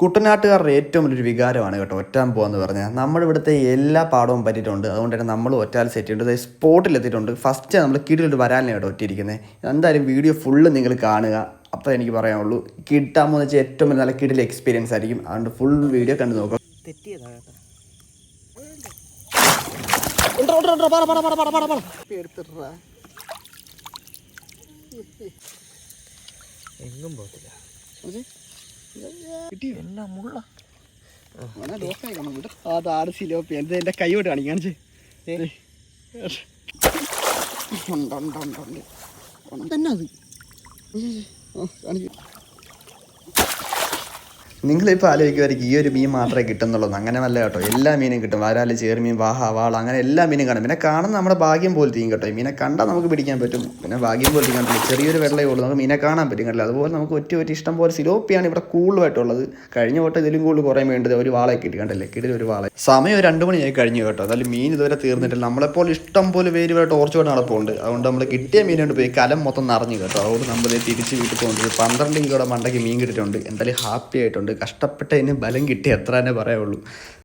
കുട്ടനാട്ടുകാരുടെ ഏറ്റവും വലിയൊരു വികാരമാണ് കേട്ടോ ഒറ്റാൻ പോകാന്ന് പറഞ്ഞാൽ. നമ്മുടെ ഇവിടുത്തെ എല്ലാ പാടവും പറ്റിയിട്ടുണ്ട്. അതുകൊണ്ട് തന്നെ നമ്മൾ ഒറ്റാൽ സെറ്റ് ചെയ്തിട്ടുണ്ട്. സ്പോട്ടിൽ എത്തിയിട്ടുണ്ട്. ഫസ്റ്റ് നമ്മൾ കിടിലൊരു വരാലിനെ കേട്ടോ ഒറ്റിയിരിക്കുന്നത്. എന്തായാലും വീഡിയോ ഫുള്ള് നിങ്ങൾ കാണുക. അപ്പോൾ എനിക്ക് പറയാനുള്ളൂ. കിട്ടാൻ പോകുന്ന വെച്ചാൽ ഏറ്റവും വലിയ നല്ല കിടിൽ എക്സ്പീരിയൻസ് ആയിരിക്കും. അതുകൊണ്ട് ഫുൾ വീഡിയോ കണ്ടു നോക്കാം തെറ്റിയതാ കേട്ടോ എടുത്തിട്ടാ എങ്ങും പോകത്തില്ല. എന്നാ മുള്ള? അതാണ് സിലോപ്പി എന്താ എന്റെ കൈ കൊണ്ട് കാണിക്കാൻ തന്നെ അത്? നിങ്ങളിപ്പോൾ ആലോചിക്കുമായിരിക്കും ഈ ഒരു മീൻ മാത്രമേ കിട്ടുന്നുള്ളൂ. അങ്ങനെ നല്ല കേട്ടോ. എല്ലാ മീനും കിട്ടും. വരാൽ ചേർമീൻ വാഹ വാള അങ്ങനെ എല്ലാ മീനും കാണും. പിന്നെ കാണുന്ന നമ്മുടെ ഭാഗ്യം പോലെ തീയും കേട്ടോ. മീനെ കണ്ടാൽ നമുക്ക് പിടിക്കാൻ പറ്റും. പിന്നെ ഭാഗ്യം പോലെ തീക്കാൻ പറ്റും ചെറിയൊരു വെള്ളമേ ഉള്ളൂ. നമുക്ക് മീനെ കാണാൻ പറ്റും കണ്ടില്ല അതുപോലെ നമുക്ക് ഒറ്റ ഒറ്റ ഇഷ്ടം പോലെ സിലോപ്പിയാണ് ഇവിടെ കൂടുതലായിട്ടുള്ളത്. കഴിഞ്ഞ വട്ടം ഇതിലും കൂടുതൽ കുറേ വേണ്ടത് ഒരു വാളയൊക്കെ കിട്ടി. കണ്ടല്ലേ? കിടിൽ ഒരു വാള. സമയം രണ്ട് മണിയായി കഴിഞ്ഞു കേട്ടോ. എന്നാലും മീൻ ഇതുവരെ തീർന്നിട്ടില്ല. നമ്മളെപ്പോൾ ഇഷ്ടം പോലെ പേര് ഇവിടെ ടോർച്ച് കൊണ്ട് നടപ്പുണ്ട്. അതുകൊണ്ട് നമ്മൾ കിട്ടിയ മീൻ കൊണ്ട് പോയി കലം മൊത്തം നിറഞ്ഞു കേട്ടോ. അതുകൊണ്ട് നമ്മൾ തിരിച്ച് വീട്ടിൽ പോകുന്നത് പന്ത്രണ്ട് കിലോയുടെ മണ്ടയ്ക്ക് മീൻ കിട്ടിയിട്ടുണ്ട്. എന്തായാലും ഹാപ്പി ആയിട്ടുണ്ട്. കഷ്ടപ്പെട്ടതിന് ബലം കിട്ടി എത്ര തന്നെ പറയുള്ളൂ